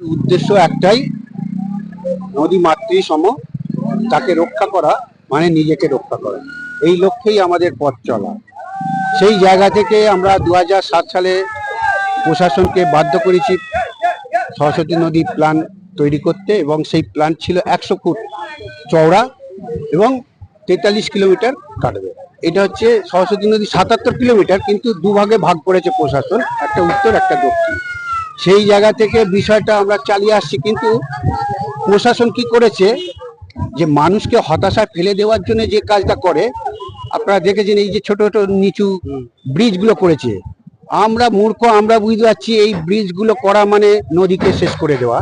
উদ্দেশ্য একটাই, নদী মাতৃ সম, তাকে রক্ষা করা মানে নিজেকে রক্ষা করা। এই লক্ষ্যেই আমাদের পথ চলা। সেই জায়গা থেকে আমরা দু সালে প্রশাসনকে বাধ্য করেছি সরস্বতী নদী প্ল্যান তৈরি করতে এবং সেই প্ল্যান ছিল একশো ফুট চওড়া এবং তেতাল্লিশ কিলোমিটার কাটবে। এটা হচ্ছে সরস্বতী নদী সাতাত্তর কিলোমিটার, কিন্তু দুভাগে ভাগ করেছে প্রশাসন, একটা উত্তর, একটা দক্ষিণ। সেই জায়গা থেকে বিষয়টা আমরা চালিয়ে আসছি, কিন্তু প্রশাসন কি করেছে? যে মানুষকে হতাশায় ফেলে দেওয়ার জন্য যে কাজটা করে, আপনারা দেখেছেন এই যে ছোট ছোট নিচু ব্রিজগুলো করেছে। আমরা মূর্খ, আমরা বুঝতে পারছি এই ব্রিজগুলো করা মানে নদীকে শেষ করে দেওয়া।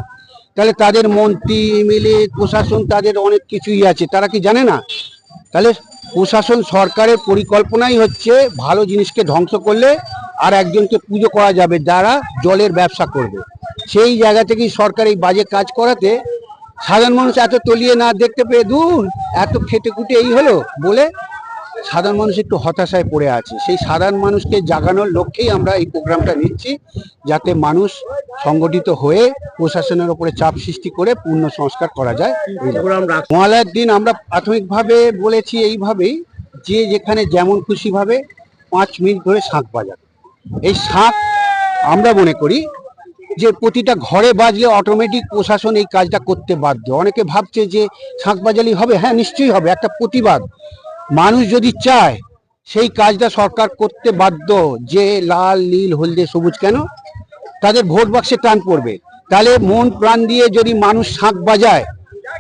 তাহলে তাদের মন্ত্রী, এমএলএ, প্রশাসন, তাদের অনেক কিছুই আছে, তারা কি জানে না? তাহলে প্রশাসন সরকারের পরিকল্পনাই হচ্ছে ভালো জিনিসকে ধ্বংস করলে আর একজনকে পুজো করা যাবে যারা জলের ব্যবসা করবে। সেই জায়গা থেকেই সরকার এই বাজে কাজ করাতে সাধারণ মানুষ এত তলিয়ে না দেখতে পেয়ে দূর এত খেটে খুটে এই হলো বলে সাধারণ মানুষ একটু হতাশায় পড়ে আছে। সেই সাধারণ মানুষকে জাগানোর লক্ষ্যেই আমরা এই প্রোগ্রামটা নিচ্ছি যাতে মানুষ সংগঠিত হয়ে প্রশাসনের ওপরে চাপ সৃষ্টি করে পূর্ণ সংস্কার করা যায়। মহালয়ার দিন আমরা প্রাথমিকভাবে বলেছি এইভাবেই যে যেখানে যেমন খুশিভাবে পাঁচ মিনিট ধরে শাঁখ বাজাবে। এই শাঁখ আমরা মনে করি যে প্রতিটা ঘরে বাজলে অটোমেটিক প্রশাসন এই কাজটা করতে বাধ্য। অনেকে ভাবছে যে শাঁখ বাজালি হবে? হ্যাঁ নিশ্চয়ই হবে। একটা প্রতিবাদ। মানুষ যদি চায়, সেই কাজটা সরকার করতে বাধ্য। যে লাল, নীল, হলদে, সবুজ কেন? তাদের ভোট বাক্সে টান পড়বে। তাহলে মন প্রাণ দিয়ে যদি মানুষ শাঁখ বাজায়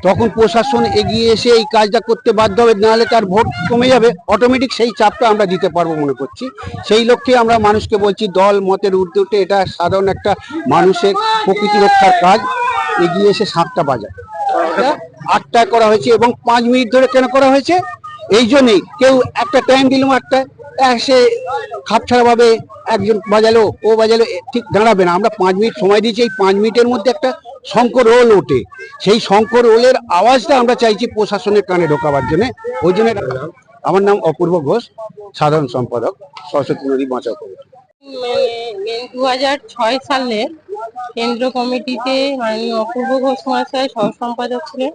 তখন প্রশাসন এগিয়ে এসে এই কাজটা করতে বাধ্য হবে, নাহলে তার ভোট কমে যাবে। অটোমেটিক সেই চাপটা আমরা দিতে পারব মনে করছি। সেই লক্ষ্যে আমরা মানুষকে বলছি, দল মতের ঊর্ধ্বে উঠে এটা সাধারণ একটা মানুষের প্রকৃতি রক্ষার কাজ। এগিয়ে এসে সাতটা বাজায়। আটটায় করা হয়েছে এবং পাঁচ মিনিট ধরে কেন করা হয়েছে? এই জন্যই কেউ একটা টাইম দিলাম একটা সে খাপছাড়া ভাবে একজন বাজালো, ও বাজালো ঠিক দাঁড়াবে না। আমরা পাঁচ মিনিট সময় দিয়েছি, এই পাঁচ মিনিটের মধ্যে একটা শঙ্কর রোল ওঠে। সেই শঙ্কর রোলের আওয়াজটা আমরা চাইছি প্রশাসনের কানে ঢোকাবার জন্য। ওই জন্য আমার নাম অপূর্ব ঘোষ, সাধারণ সম্পাদক, সরস্বতী নদী বাঁচাও কমিটি। দু হাজার ছয় সালে কেন্দ্র কমিটিতে মাননীয় অপূর্ব ঘোষ মহাশয় সহ সম্পাদক ছিলেন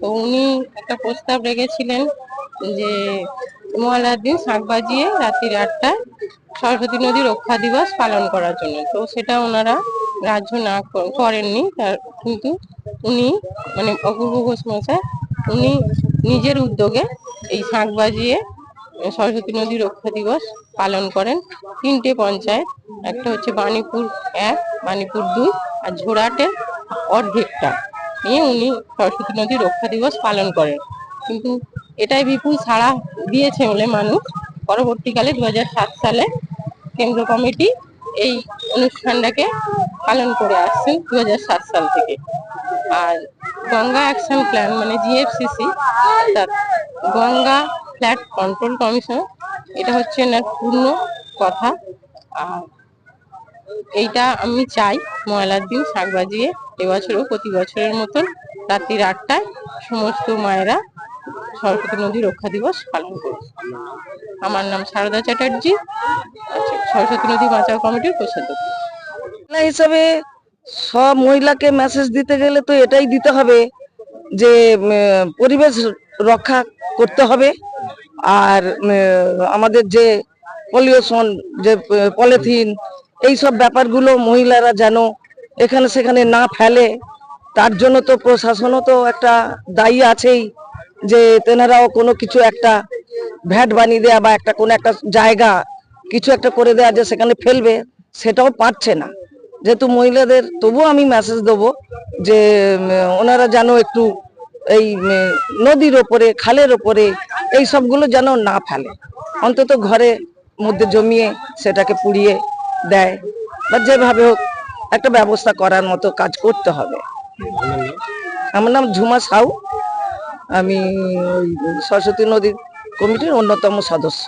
তো উনি একটা প্রস্তাব রেখেছিলেন যে মহালয়ার দিন শাঁখ বাজিয়ে রাত্রির আটটায় সরস্বতী নদী রক্ষা দিবস পালন করার জন্য। তো সেটা ওনারা গ্রাহ্য না করেননি। তার কিন্তু উনি মানে অপূর্ব ঘোষ মহাশয়, উনি নিজের উদ্যোগে এই শাঁখ বাজিয়ে সরস্বতী নদী রক্ষা দিবস পালন করেন। তিনটে পঞ্চায়েত, একটা হচ্ছে বাণীপুর এক, বাণীপুর দুই আর ঝোড়াটের অর্ধেকটা নিয়ে উনি সরস্বতী নদী রক্ষা দিবস পালন করেন। কিন্তু এটাই বিপুল সাড়া দিয়েছে বলে মানুষ। পরবর্তীকালে দু সালে কেন্দ্র কমিটি এই অনুষ্ঠানটাকে পালন করে আসছেন দু সাত সাল থেকে। আর গঙ্গা অ্যাকশন প্ল্যান মানে জিএফসিসি অর্থাৎ গঙ্গা ফ্ল্যাট কন্ট্রোল কমিশন এটা হচ্ছে এনার পূর্ণ কথা। আর এইটা আমি চাই ময়লার দিন শাক বাজিয়ে এবছরও প্রতি বছরের মতন রাত্রির আটটায় সমস্ত মায়েরা সরস্বতী নদী রক্ষা দিবস পালন করবে আমার নাম সারদা চ্যাটার্জি আচ্ছা সরস্বতী নদী বাঁচাও কমিটির কোষাধ্যক্ষ মহিলা হিসাবে সব মহিলাকে মেসেজ দিতে গেলে তো এটাই দিতে হবে যে পরিবেশ রক্ষা করতে হবে। আর আমাদের যে পলিউশন যে পলিথিন এই সব ব্যাপারগুলো মহিলারা যেন এখানে সেখানে না ফেলে, তার জন্য তো প্রশাসনও তো একটা দায়ী আছেই যে, তেনারাও কোনো কিছু একটা ভ্যাট বানিয়ে দেয়া বা একটা কোনো একটা জায়গা কিছু একটা করে দেয়া যে সেখানে ফেলবে, সেটাও পারছে না। যেহেতু মহিলাদের, তবুও আমি মেসেজ দেবো যে ওনারা যেন একটু এই নদীর ওপরে, খালের ওপরে এই সবগুলো যেন না ফেলে। অন্তত ঘরে মধ্যে জমিয়ে সেটাকে পুড়িয়ে দেয়। বা যেভাবে হোক একটা ব্যবস্থা করার মতো কাজ করতে হবে। আমার নাম ঝুমা সাউ। আমি সরস্বতী নদী কমিটির অন্যতম সদস্য।